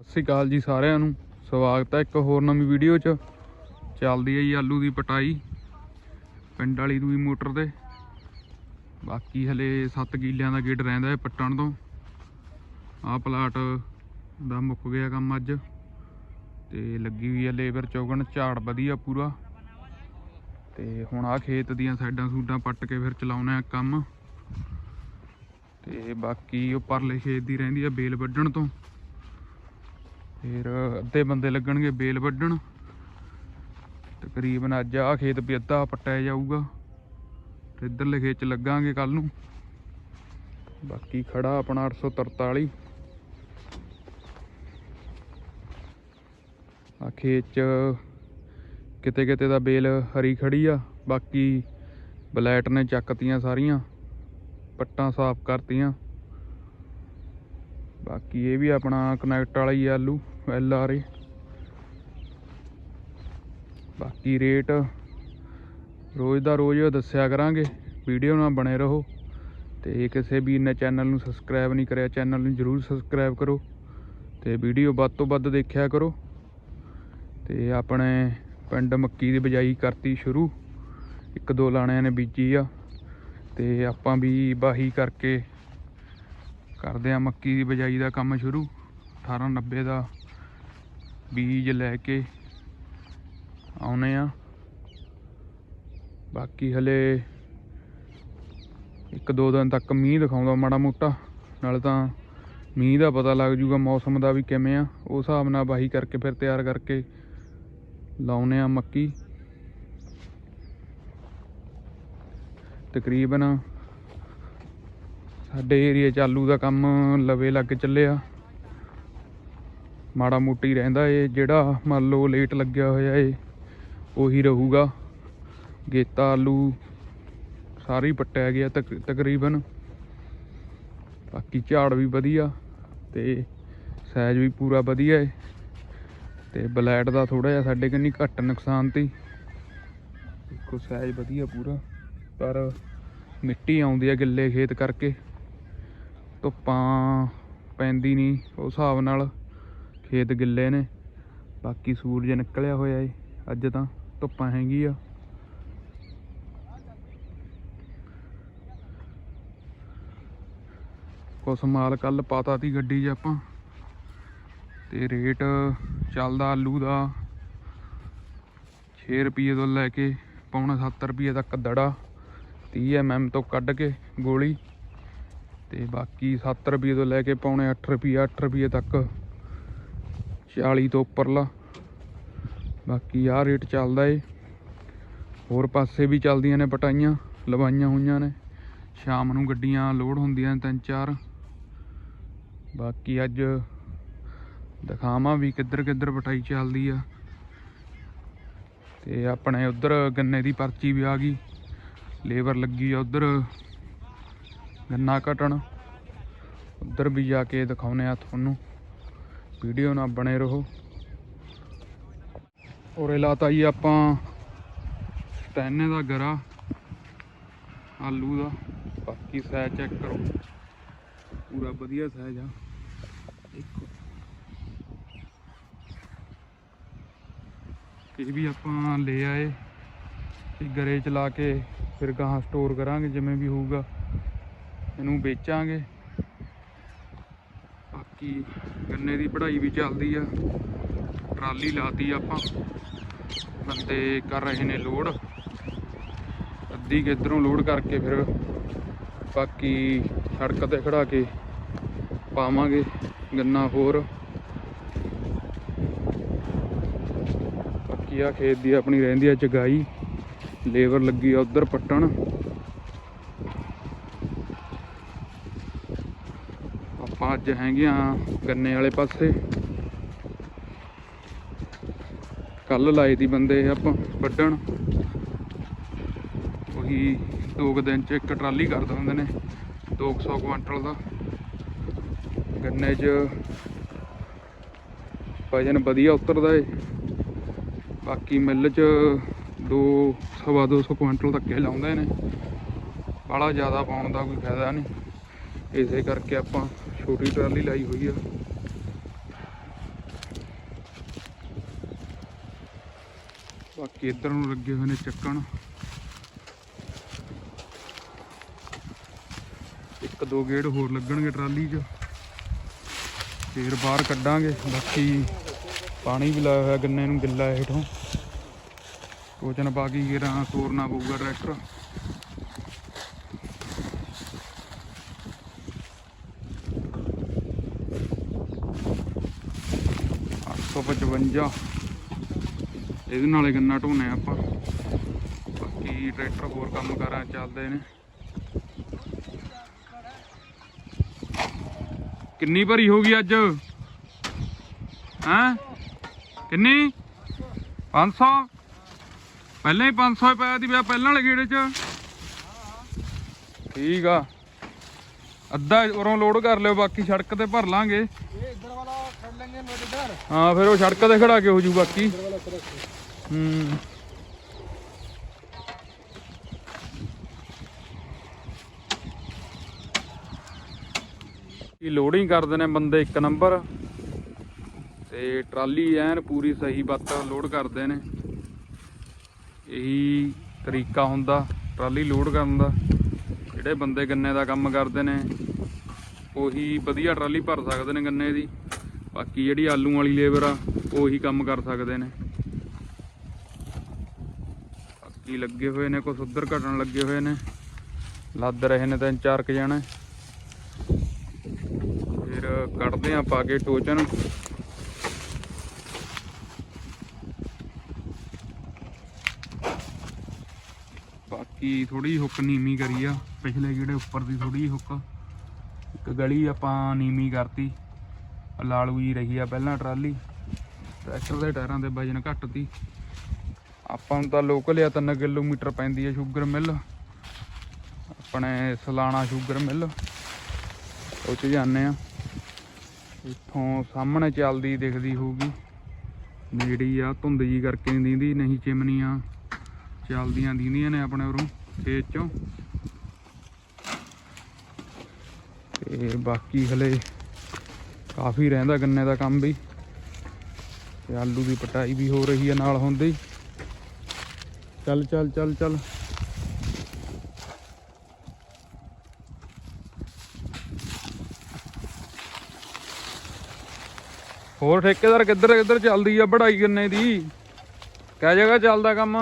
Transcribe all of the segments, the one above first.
ਸਤਿ ਸ਼੍ਰੀ ਅਕਾਲ ਜੀ ਸਾਰਿਆਂ ਨੂੰ। ਸਵਾਗਤ ਹੈ ਇੱਕ ਹੋਰ ਨਵੀਂ ਵੀਡੀਓ 'ਚ। ਚੱਲਦੀ ਹੈ ਜੀ ਆਲੂ ਦੀ ਪਟਾਈ, ਪਿੰਡ ਵਾਲੀ ਦੂਈ ਮੋਟਰ ਤੇ। ਬਾਕੀ ਹਲੇ 7 ਕਿੱਲਿਆਂ ਦਾ ਗੇੜ ਰਹਿੰਦਾ ਹੈ ਪੱਟਣ ਤੋਂ। ਆਹ ਪਲਾਟ ਦਾ ਮੁੱਕ ਗਿਆ ਕੰਮ ਅੱਜ। ਤੇ ਲੱਗੀ ਹੋਈ ਹੈ ਲੇਬਰ ਚੌਗਣ, ਝਾੜ ਵਧੀਆ ਪੂਰਾ। ਤੇ ਹੁਣ ਆਹ ਖੇਤ ਦੀਆਂ ਸਾਈਡਾਂ ਸੂਡਾਂ ਪੱਟ ਕੇ ਫਿਰ ਚਲਾਉਣਾ ਹੈ ਕੰਮ। ਤੇ ਬਾਕੀ ਉਹ ਪਰਲੇ ਖੇਤ ਦੀ ਰਹਿੰਦੀ ਹੈ ਬੇਲ ਵੱਢਣ ਤੋਂ। ਫਿਰ ਅੱਧੇ ਬੰਦੇ ਲੱਗਣਗੇ ਬੇਲ ਵੱਢਣ। ਤਕਰੀਬਨ ਅੱਜ ਆ ਖੇਤ ਵੀ ਅੱਧਾ ਪੱਟਿਆ ਜਾਊਗਾ। ਤੇ ਇੱਧਰਲੇ ਖੇਤ ਚ ਲੱਗਾਂਗੇ ਕੱਲ ਨੂੰ। ਬਾਕੀ ਖੜਾ ਆਪਣਾ 843 ਆ ਖੇਤ ਚ ਕਿਤੇ ਕਿਤੇ ਦਾ ਬੇਲ ਹਰੀ ਖੜੀ ਆ। ਬਾਕੀ ਬਲੈਟ ਨੇ ਚੱਕਤੀਆਂ ਸਾਰੀਆਂ। ਪੱਟਾਂ ਸਾਫ਼ ਕਰਤੀਆਂ। ਬਾਕੀ ਇਹ ਵੀ ਆਪਣਾ ਕਨੈਕਟ ਵਾਲਾ ਹੀ ਆਲੂ ਐਲ ਆਰ ਏ ਬਾਕੀ ਰੇਟ ਰੋਜ਼ ਦਾ ਰੋਜ਼ ਦੱਸਿਆ ਕਰਾਂਗੇ ਵੀਡੀਓ ਨਾਲ ਬਣੇ ਰਹੋ। ਤੇ ਕਿਸੇ ਵੀਰ ਨੇ ਚੈਨਲ ਨੂੰ ਸਬਸਕ੍ਰਾਈਬ ਨਹੀਂ ਕਰਿਆ ਚੈਨਲ ਨੂੰ ਜਰੂਰ ਸਬਸਕ੍ਰਾਈਬ ਕਰੋ। ਤੇ ਵੀਡੀਓ ਵੱਧ ਤੋਂ ਵੱਧ ਦੇਖਿਆ ਕਰੋ। ਤੇ ਆਪਣੇ ਪਿੰਡ ਮੱਕੀ ਦੀ ਬਿਜਾਈ ਕਰਤੀ ਸ਼ੁਰੂ। ਇੱਕ ਦੋ ਲਾਣਿਆਂ ਨੇ ਬੀਜੀ ਆ। ਤੇ ਆਪਾਂ ਵੀ ਬਾਹੀ ਕਰਕੇ ਕਰਦੇ ਆ ਮੱਕੀ ਦੀ ਬਿਜਾਈ ਦਾ ਕੰਮ ਸ਼ੁਰੂ 1890 ਦਾ ਬੀਜ ਲੈ ਕੇ ਆਉਨੇ ਆ। ਬਾਕੀ ਹਲੇ ਇੱਕ ਦੋ ਦਿਨ ਤੱਕ ਮੀਂਹ ਦਿਖਾਉਂਦਾ ਮਾੜਾ ਮੋਟਾ, ਨਾਲੇ ਤਾਂ ਮੀਂਹ ਦਾ ਪਤਾ ਲੱਗ ਜੂਗਾ ਮੌਸਮ ਦਾ ਵੀ ਕਿਵੇਂ ਆ। ਉਸ ਹਿਸਾਬ ਨਾਲ ਵਾਹੀ ਕਰਕੇ ਫਿਰ ਤਿਆਰ ਕਰਕੇ ਲਾਉਨੇ ਆ ਮੱਕੀ। ਤਕਰੀਬਨ ਸਾਡੇ ਏਰੀਆ ਚ ਆਲੂ ਦਾ ਕੰਮ ਲਵੇ ਲੱਗ ਚੱਲਿਆ। ਮਾੜਾ ਮੋਟੀ ਰਹਿੰਦਾ ਏ, ਜਿਹੜਾ ਮੰਨ ਲਓ ਲੇਟ ਲੱਗਿਆ ਹੋਇਆ ਏ, ਉਹੀ ਰਹੂਗਾ। ਗੇਤਾ, ਆਲੂ, ਸਾਰੀ ਪੱਟਿਆ ਗਿਆ ਤਕ- ਤਕਰੀਬਨ। ਬਾਕੀ ਝਾੜ ਵੀ ਵਧੀਆ ਤੇ ਸਾਈਜ਼ ਵੀ ਪੂਰਾ ਵਧੀਆ ਏ। ਤੇ ਬਲੈਟ ਦਾ ਥੋੜਾ ਜਿਹਾ ਸਾਡੇ ਕੰਨੀ ਘੱਟ ਨੁਕਸਾਨ ਤੀ। ਦੇਖੋ ਸਾਈਜ਼ ਵਧੀਆ ਪੂਰਾ, ਪਰ ਮਿੱਟੀ ਆਉਂਦੀ ਆ ਗਿੱਲੇ ਖੇਤ ਕਰਕੇ। ਧੁੱਪਾਂ ਪੈਂਦੀ ਨਹੀਂ ਉਸ ਹਿਸਾਬ ਨਾਲ ਖੇਤ ਗਿੱਲੇ ਨੇ। ਬਾਕੀ ਸੂਰਜ ਨਿਕਲਿਆ ਹੋਇਆ ਏ, ਅੱਜ ਤਾਂ ਧੁੱਪਾਂ ਹੈਗੀ ਆ। ਕੁਛ ਮਾਲ ਕੱਲ ਪਾਤਾ ਤੀ ਗੱਡੀ 'ਚ ਆਪਾਂ। ਤੇ ਰੇਟ ਚੱਲਦਾ ਆਲੂ ਦਾ 6 ਰੁਪਏ ਤੋਂ ਲੈ ਕੇ ਪੌਣਾ 7 ਰੁਪਏ ਤੱਕ ਦੜਾ। 30 ਐਮਐਮ ਤੋਂ ਕੱਢ ਕੇ ਗੋਲੀ। ਤੇ ਬਾਕੀ 7 ਰੁਪਏ ਤੋਂ ਲੈ ਕੇ ਪੌਣੇ 8 ਰੁਪਏ 8 ਰੁਪਏ ਤੱਕ। 40 ਤੋਂ ਉੱਪਰਲਾ। ਬਾਕੀ ਆਹ ਰੇਟ ਚੱਲਦਾ ਏ। ਹੋਰ ਪਾਸੇ ਵੀ ਚੱਲਦੀਆਂ ਨੇ ਪਟਾਈਆਂ, ਲਵਾਈਆਂ ਹੋਈਆਂ ਨੇ। ਸ਼ਾਮ ਨੂੰ ਗੱਡੀਆਂ ਲੋਡ ਹੁੰਦੀਆਂ ਨੇ ਤਿੰਨ ਚਾਰ। ਬਾਕੀ ਅੱਜ ਦਿਖਾਵਾਂ ਵੀ ਕਿੱਧਰ ਕਿੱਧਰ ਪਟਾਈ ਚੱਲਦੀ ਆ। ਤੇ ਆਪਣੇ ਉਧਰ ਗੰਨੇ ਦੀ ਪਰਚੀ ਵੀ ਆ ਗਈ। ਲੇਬਰ ਲੱਗੀ ਆ ਉਧਰ। ਗੰਨਾ ਕਟਣ। ਉਧਰ ਵੀ ਜਾ ਕੇ ਦਿਖਾਉਨੇ ਆ ਤੁਹਾਨੂੰ। ਵੀਡੀਓ ਨਾਲ ਬਣੇ ਰਹੋ। ਔਰ ਇਹ ਲਾਤਾ ਜੀ ਆਪਾਂ ਸਟੈਨੇ ਦਾ ਗਰਾ। ਆਲੂ ਦਾ। ਬਾਕੀ ਸਾਈਜ਼ ਚੈੱਕ ਕਰੋ। ਪੂਰਾ ਵਧੀਆ ਸਾਈਜ਼ ਆ। ਦੇਖੋ। ਇਹ ਵੀ ਆਪਾਂ ਲੈ ਆਏ। ਤੇ ਗਰੇ ਚ ਲਾ ਕੇ ਫਿਰ ਗਾਹਾਂ ਸਟੋਰ ਕਰਾਂਗੇ, ਜਿਵੇਂ ਵੀ ਹੋਊਗਾ। ਇਹਨੂੰ ਵੇਚਾਂਗੇ। ਬਾਕੀ ਗੰਨੇ ਦੀ ਪੜ੍ਹਾਈ ਵੀ ਚੱਲਦੀ ਆ। ਟਰਾਲੀ ਲਾਤੀ ਆਪਾਂ। ਬੰਦੇ ਕਰ ਰਹੇ ਨੇ ਲੋਡ। ਅੱਧੀ ਕੁ ਇੱਧਰੋਂ ਲੋਡ ਕਰਕੇ ਫਿਰ ਬਾਕੀ ਸੜਕ ਤੇ ਖੜਾ ਕੇ ਪਾਵਾਂਗੇ ਗੰਨਾ ਹੋਰ। ਬਾਕੀ ਆ ਖੇਤ ਦੀ ਆਪਣੀ ਰਹਿੰਦੀ ਆ ਚਗਾਈ। ਲੇਬਰ ਲੱਗੀ ਆ ਉਧਰ ਪੱਟਣ ਆਪਾਂ ਅੱਜ ਹੈਗੇ ਗੰਨੇ ਵਾਲੇ ਪਾਸੇ। ਕੱਲ ਲਾਏ ਦੀ ਬੰਦੇ ਆਪਾਂ ਵੱਢਣ। ਉਹੀ ਦੋ ਕੁ ਦਿਨ ਚ ਇੱਕ ਟਰਾਲੀ ਕਰ ਦਿੰਦੇ ਨੇ 200 ਕੁਇੰਟਲ ਦਾ। ਗੰਨੇ 'ਚ ਵਜਨ ਵਧੀਆ ਉਤਰਦਾ ਏ। ਬਾਕੀ ਮਿੱਲ 'ਚ ਦੋ, ਸਵਾ ਦੋ ਸੌ ਕੁਆਂਟਲ ਤੱਕ ਲਾਉਂਦੇ ਨੇ। ਬਾਹਲਾ ਜ਼ਿਆਦਾ ਪਾਉਣ ਦਾ ਕੋਈ ਫਾਇਦਾ ਨਹੀਂ। ਇਸੇ ਕਰਕੇ ਆਪਾਂ ਛੋਟੀ ਟਰਾਲੀ ਲਾਈ ਹੋਈ ਆ। ਬਾਕੀ ਇੱਧਰ ਨੂੰ ਲੱਗੇ ਹੋਏ ਨੇ ਚੱਕਣ। ਇੱਕ ਦੋ ਗੇੜ ਹੋਰ ਲੱਗਣਗੇ ਟਰਾਲੀ 'ਚ। ਫੇਰ ਬਾਹਰ ਕੱਢਾਂਗੇ। ਬਾਕੀ ਪਾਣੀ ਵੀ ਲਾਇਆ ਹੋਇਆ ਗੰਨੇ ਨੂੰ ਗਿੱਲਾ ਹੇਠੋਂ। ਕੋਚਨ ਪਾ ਕੇ ਗੇਰਾਂ ਤੋਰਨਾ ਪਊਗਾ ਟਰੈਕਟਰ। ਅੱਠ ਸੌ ਪਚਵੰਜਾ। ਇਹਦੇ ਨਾਲੇ ਗੰਨਾ ਢੋਨੇ ਆਪਾਂ। ਬਾਕੀ ਟਰੈਕਟਰ ਹੋਰ ਕੰਮ ਕਾਰਾਂ ਚੱਲਦੇ ਨੇ। ਕਿੰਨੀ ਭਰੀ ਹੋ ਗਈ ਅੱਜ? ਹੈਂ? ਕਿੰਨੀ? 500 ਪਹਿਲਾਂ ਹੀ 500 ਪਾਇਆ ਦੀ ਵਿਆਹ ਪਹਿਲਾਂ ਵਾਲੇ ਗੇੜੇ ਚ। ਠੀਕ ਆ। ਅੱਧਾ ਉਰੋਂ ਲੋਡ ਕਰ ਲਿਓ, ਬਾਕੀ ਸੜਕ ਤੇ ਭਰ ਲਾਂਗੇ। ਹਾਂ, ਫਿਰ ਉਹ ਸੜਕ ਤੇ ਖੜਾ ਕੇ ਹੋ ਜੂ ਬਾਕੀ। ਹੂੰ। ਇਹ ਲੋਡਿੰਗ ਕਰਦੇ ਨੇ ਬੰਦੇ ਇੱਕ ਨੰਬਰ ਤੇ ਟਰਾਲੀ ਐਨ ਪੂਰੀ ਸਹੀ ਬੱਤ ਲੋਡ ਕਰਦੇ ਨੇ। ਇਹੀ ਤਰੀਕਾ ਹੁੰਦਾ, ਟਰਾਲੀ ਲੋਡ ਕਰਨ ਦਾ। ਜਿਹੜੇ ਬੰਦੇ ਗੰਨੇ ਦਾ ਕੰਮ ਕਰਦੇ ਨੇ, ਉਹੀ ਵਧੀਆ ਟਰਾਲੀ ਭਰ ਸਕਦੇ ਨੇ ਗੰਨੇ ਦੀ। ਬਾਕੀ ਜਿਹੜੀ ਆਲੂ ਵਾਲੀ ਲੇਬਰ ਆ, ਉਹੀ ਕੰਮ ਕਰ ਸਕਦੇ ਨੇ। ਬਾਕੀ ਲੱਗੇ ਹੋਏ ਨੇ, ਕੁਛ ਉੱਧਰ ਘਟਣ ਲੱਗੇ ਹੋਏ ਨੇ। ਲੱਦ ਰਹੇ ਨੇ ਤਿੰਨ ਚਾਰ ਕ ਜਣੇ। ਫਿਰ ਕੱਢਦੇ ਆ ਪਾ ਕੇ ਟੋਚਨ ਬਾਕੀ ਥੋੜੀ ਹੁੱਕ ਨੀਵੀਂ ਕਰੀ ਆ। ਪਿਛਲੇ ਜਿਹੜੇ ਉੱਪਰ ਦੀ ਥੋੜੀ ਹੁੱਕ। ਇੱਕ ਗਲੀ ਆਪਾਂ ਨੀਮੀ ਕਰਤੀ। ਆਹ ਲਾਲੂ ਜੀ ਰਹੀ ਆ ਪਹਿਲਾਂ ਟਰਾਲੀ। ਟਰੈਕਟਰ ਦੇ ਟਾਇਰਾਂ ਦੇ ਵਜਨ ਘੱਟ ਤੀ ਆਪਾਂ ਨੂੰ ਤਾਂ ਲੋਕਲ ਆ 3 ਕਿਲੋਮੀਟਰ ਪੈਂਦੀ ਹੈ ਸ਼ੂਗਰ ਮਿਲ। ਆਪਣੇ ਸਲਾਣਾ ਸ਼ੂਗਰ ਮਿਲ। ਉਹ 'ਚ ਜਾਂਦੇ ਆ। ਇੱਥੋਂ ਸਾਹਮਣੇ ਚੱਲਦੀ ਦਿਖਦੀ ਹੋਊਗੀ। ਨੇੜੇ ਆ, ਧੁੰਦ ਜੀ ਕਰਕੇ ਨਹੀਂ ਦੀਂਦੀ, ਨਹੀਂ ਚਿਮਨੀਆਂ। ਚੱਲਦੀਆਂ ਦਿੰਦੀਆਂ ਨੇ ਆਪਣੇ ਉਰੋਂ, ਖੇਤ ਚੋਂ। ਤੇ ਬਾਕੀ ਹਲੇ ਕਾਫੀ ਰਹਿੰਦਾ ਗੰਨੇ ਦਾ ਕੰਮ ਵੀ। ਤੇ ਆਲੂ ਦੀ ਪਟਾਈ ਵੀ ਹੋ ਰਹੀ ਹੈ ਨਾਲ ਹੁੰਦੀ ਚੱਲ ਚੱਲ ਚੱਲ ਚੱਲ। ਹੋਰ ਠੇਕੇਦਾਰ ਕਿੱਧਰ ਕਿੱਧਰ ਚੱਲਦੀ ਆ ਪੜਾਈ ਗੰਨੇ ਦੀ? ਕਹਿ ਜਗ੍ਹਾ ਚੱਲਦਾ ਕੰਮ?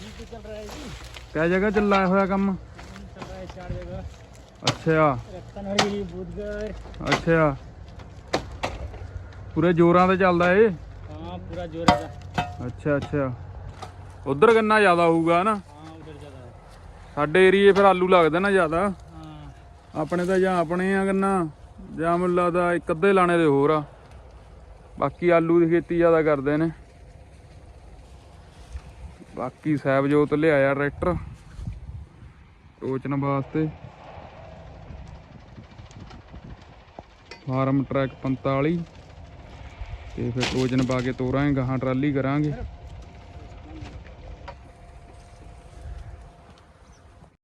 ਠੀਕ ਚੱਲ ਰਿਹਾ ਜੀ ਕਿਹ ਹੋਇਆ ਕੰਮ? ਪੂਰੇ ਜੋਰਾਂ ਤੇ ਚੱਲਦਾ ਏ ਅੱਛਾ ਅੱਛਾ। ਉਧਰ ਗੰਨਾ ਜ਼ਿਆਦਾ ਹੋਊਗਾ ਨਾ ਸਾਡੇ ਏਰੀਏ ਫਿਰ ਆਲੂ ਲੱਗਦੇ ਨਾ ਜ਼ਿਆਦਾ। ਆਪਣੇ ਤਾਂ ਜਾਂ ਆਪਣੇ ਆ ਗੰਨਾ ਜਾਂ ਮੁੱਲਾ ਦਾ ਇੱਕ ਅੱਧੇ ਲਾਣੇ ਦੇ ਹੋਰ ਆ। ਬਾਕੀ ਆਲੂ ਦੀ ਖੇਤੀ ਜ਼ਿਆਦਾ ਕਰਦੇ ਨੇ। ਬਾਕੀ ਸਾਹਿਬ ਸਾਹਿਬਜੋਤ ਲਿਆਇਆ ਟਰੈਕਟਰ। ਸੋਚਣ ਵਾਸਤੇ। ਫਾਰਮ ਟਰੈਕ 45 ਤੇ ਫਿਰ ਟੋਚਨ ਪਾ ਕੇ ਤੋਰਾਂਗੇ ਗਾਹਾਂ ਟਰਾਲੀ ਕਰਾਂਗੇ।